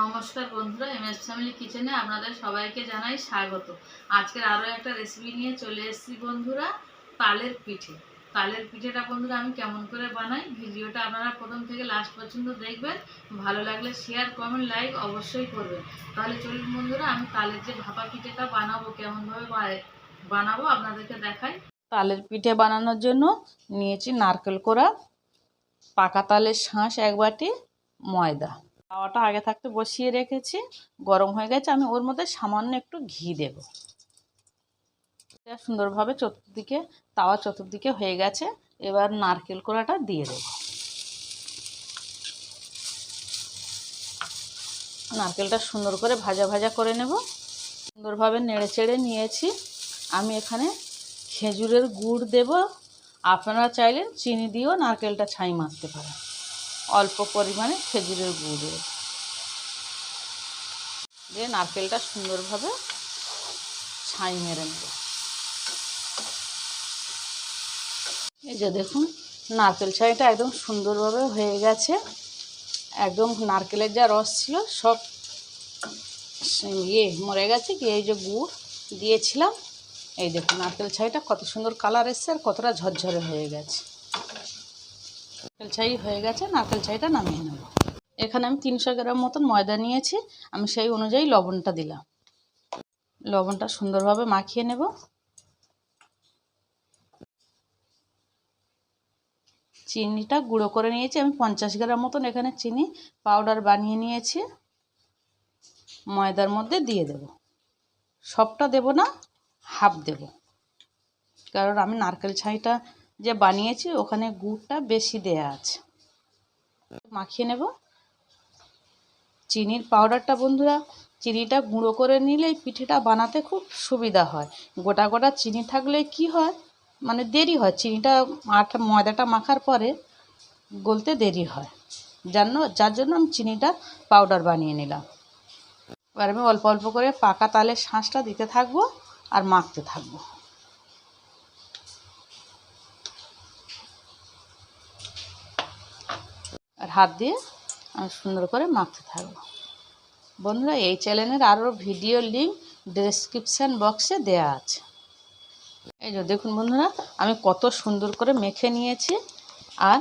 নমস্কার বন্ধুরা M S family কিচেনে আপনাদের সবাইকে জানাই স্বাগত। আজকের আরও একটা রেসিপি নিয়ে চলে এসেছি বন্ধুরা, তালের পিঠে। তালের পিঠেটা বন্ধুরা আমি কেমন করে বানাই, ভিডিওটা আপনারা প্রথম থেকে লাস্ট পর্যন্ত দেখবেন। ভালো লাগলে শেয়ার কমেন্ট লাইক অবশ্যই করবেন। তাহলে চলুন বন্ধুরা, আমি তালের যে ভাপা পিঠেটা বানাবো, কেমনভাবে বানাবো আপনাদেরকে দেখাই। তালের পিঠে বানানোর জন্য নিয়েছি নারকেল কোড়া, পাকা তালের শাঁস এক বাটি, ময়দা। তাওয়াটা আগে থাকতে বসিয়ে রেখেছি। গরম হয়ে গেছে, আমি ওর মধ্যে সামান্য একটু ঘি দেব। সুন্দরভাবে চতুর্দিকে, তাওয়া চতুর্দিকে হয়ে গেছে। এবার নারকেল কোড়াটা দিয়ে দেব। নারকেলটা সুন্দর করে ভাজা ভাজা করে নেব। সুন্দরভাবে নেড়ে চেড়ে নিয়েছি। আমি এখানে খেজুরের গুড় দেব। আপনারা চাইলে চিনি দিয়েও নারকেলটা ছাই মারতে পারেন। অল্প পরিমাণে খেজুরের গুড়। দিয়ে নারকেলটা সুন্দরভাবে ছাই মেরে নেব। এই যে দেখুন, নারকেল ছাইটা একদম সুন্দরভাবে হয়ে গেছে। একদম নারকেলের যা রস ছিল সব ইয়ে মরে গেছে কি, এই যে গুড় দিয়েছিলাম। এই দেখুন, নারকেল ছাইটা কত সুন্দর কালার এসছে আর কতটা ঝরঝরে হয়ে গেছে। নারকেল ছাই হয়ে গেছে নারকেল ছাইটা নামিয়ে নেব। এখানে আমি তিনশো গ্রাম মতন ময়দা নিয়েছি, আমি সেই অনুযায়ী লবণটা দিলাম। লবণটা সুন্দরভাবে মাখিয়ে নেব। চিনিটা গুঁড়ো করে নিয়েছি, আমি পঞ্চাশ গ্রাম মতন এখানে চিনি পাউডার বানিয়ে নিয়েছি। ময়দার মধ্যে দিয়ে দেব। সবটা দেব না, হাফ দেব। কারণ আমি নারকেল ছাইটা যে বানিয়েছি, ওখানে গুড়টা বেশি দেয়া আছে। মাখিয়ে নেব। চিনির পাউডারটা বন্ধুরা, চিনিটা গুঁড়ো করে নিলে পিঠেটা বানাতে খুব সুবিধা হয়। গোটা গোটা চিনি থাকলে কি হয় মানে দেরি হয়। চিনিটা আটা ময়দাটা মাখার পরে গলতে দেরি হয়। জানো যার জন্য আমি চিনিটা পাউডার বানিয়ে নিলাম। এবার আমি অল্প অল্প করে পাকা তালের শাঁসটা দিতে থাকব আর মাখতে থাকব। হাত দিয়ে আমি সুন্দর করে মাখতে থাকব। বন্ধুরা, এই চ্যানেলের আরও ভিডিও লিঙ্ক ডেসক্রিপশান বক্সে দেয়া আছে। এই যে দেখুন বন্ধুরা, আমি কত সুন্দর করে মেখে নিয়েছি আর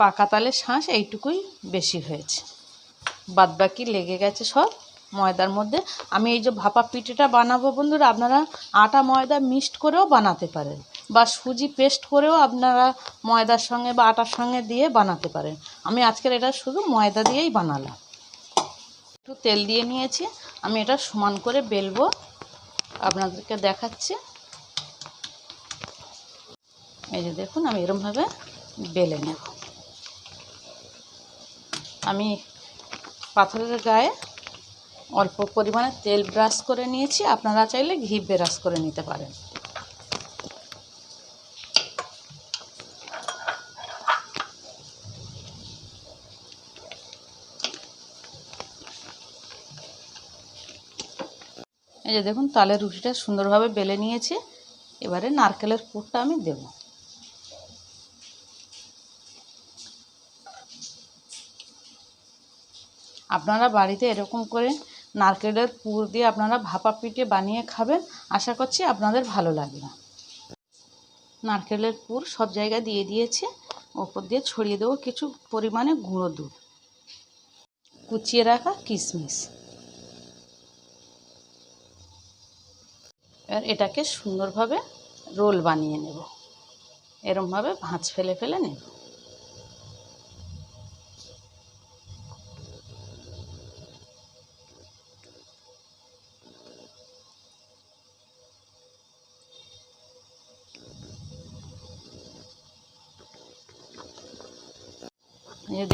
পাকা তালের শাঁস এইটুকুই বেশি হয়েছে। বাদবাকি লেগে গেছে সব ময়দার মধ্যে। আমি এই যে ভাপা পিঠেটা বানাবো বন্ধুরা, আপনারা আটা ময়দা মিক্সড করেও বানাতে পারেন। বা সুজি পেস্ট করেও আপনারা ময়দার সঙ্গে বা আটার সঙ্গে দিয়ে বানাতে পারেন। আমি আজকের এটা শুধু ময়দা দিয়েই বানালাম। একটু তেল দিয়ে নিয়েছি। আমি এটা সমান করে বেলবো। আপনাদেরকে দেখাচ্ছি। এই যে দেখুন, আমি এরমভাবে বেলে নেব। আমি পাথরের গায়ে অল্প পরিমাণে তেল ব্রাশ করে নিয়েছি। আপনারা চাইলে ঘি ব্রাশ করে নিতে পারেন। এই যে দেখুন, তালের রুটিটা সুন্দরভাবে বেলে নিয়েছি। এবারে নারকেলের পুরটা আমি দেব। আপনারা বাড়িতে এরকম করে নারকেলের পুর দিয়ে আপনারা ভাপা পিঠে বানিয়ে খাবেন, আশা করছি আপনাদের ভালো লাগবে। নারকেলের পুর সব জায়গায় দিয়ে দিয়েছে। ওপর দিয়ে ছড়িয়ে দেবো কিছু পরিমাণে গুঁড়ো দুধ। কুচিয়ে রাখা কিশমিশ। এবার এটাকে সুন্দরভাবে রোল বানিয়ে নেব। এরমভাবে ভাঁজ ফেলে ফেলে নেব।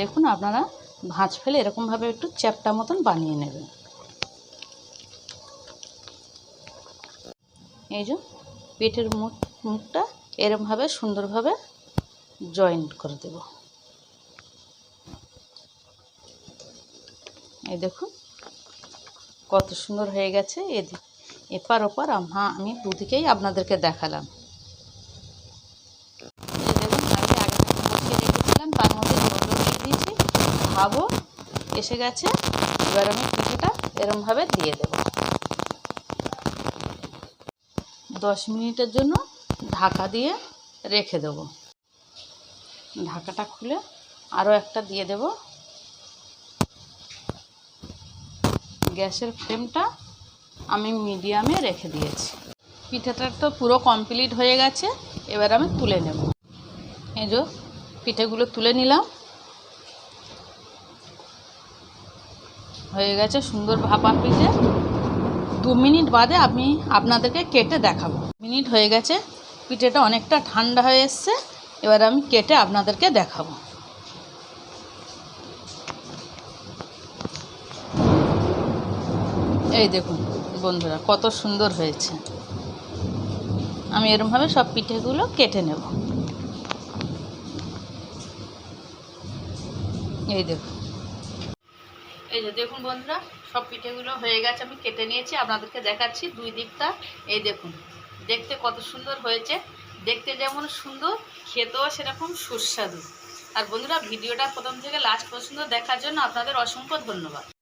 দেখুন, আপনারা ভাঁজ ফেলে এরকমভাবে একটু চ্যাপটা মতন বানিয়ে নেবেন। এই যে পেটের মুখ, মুখটা এরমভাবে সুন্দরভাবে জয়েন্ট করে দেব। এই দেখুন, কত সুন্দর হয়ে গেছে। এদিক এপার ওপার আমা আমি দুদিকেই আপনাদেরকে দেখালাম। ভাবো, এসে গেছে, এবার আমি পিঠেটা এরমভাবে দিয়ে দেব। দশ মিনিটের জন্য ঢাকা দিয়ে রেখে দেব। ঢাকাটা খুলে আরও একটা দিয়ে দেব। গ্যাসের ফ্লেমটা আমি মিডিয়ামে রেখে দিয়েছি। পিঠেটা তো পুরো কমপ্লিট হয়ে গেছে, এবার আমি তুলে নেব। এই যে পিঠেগুলো তুলে নিলাম। হয়ে গেছে সুন্দর ভাপা পিঠে। দু মিনিট বাদে আমি আপনাদেরকে কেটে দেখাবো। মিনিট হয়ে গেছে, পিঠেটা অনেকটা ঠান্ডা হয়ে এসছে, এবার আমি কেটে আপনাদেরকে দেখাবো। এই দেখুন বন্ধুরা, কত সুন্দর হয়েছে। আমি এরমভাবে সব পিঠেগুলো কেটে নেব। এই দেখুন। এই যে দেখুন বন্ধুরা সব পিঠেগুলো হয়ে গেছে, আমি কেটে নিয়েছি, আপনাদেরকে দেখাচ্ছি দুই দিকটা। এই দেখুন, দেখতে কত সুন্দর হয়েছে। দেখতে যেমন সুন্দর, খেতেও সেরকম সুস্বাদু। আর বন্ধুরা, ভিডিওটা প্রথম থেকে লাস্ট পর্যন্ত দেখার জন্য আপনাদের অসংখ্য ধন্যবাদ।